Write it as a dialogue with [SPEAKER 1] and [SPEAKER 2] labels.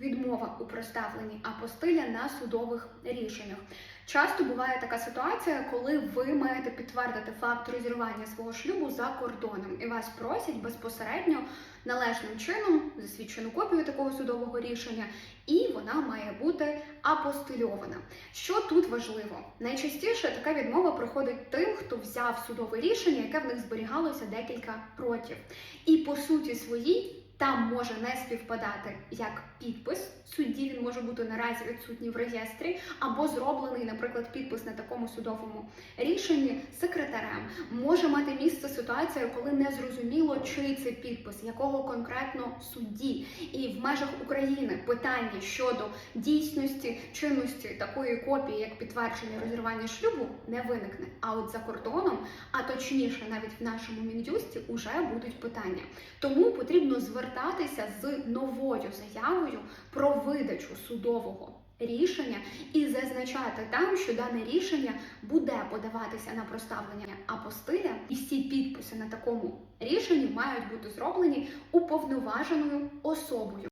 [SPEAKER 1] відмова у проставленні апостиля на судових рішеннях. Часто буває така ситуація, коли ви маєте підтвердити факт розірвання свого шлюбу за кордоном, і вас просять безпосередньо належним чином засвідчену копію такого судового рішення, і вона має бути апостильована. Що тут важливо? Найчастіше така відмова проходить тим, хто взяв судове рішення, яке в них зберігалося декілька років, і по суті своїй. Там може не співпадати як підпис судді, він може бути наразі відсутній в реєстрі, або зроблений, наприклад, підпис на такому судовому рішенні секретарем. Може мати місце ситуація, коли не зрозуміло, чий це підпис, якого конкретно судді. І в межах України питання щодо дійсності чинності такої копії, як підтвердження розірвання шлюбу, не виникне. А от за кордоном, а точніше, навіть в нашому мін'юсті, уже будуть питання. Тому потрібно звертатися з новою заявою про видачу судового рішення і зазначати там, що дане рішення буде подаватися на проставлення апостиля, і всі підписи на такому рішенні мають бути зроблені уповноваженою особою.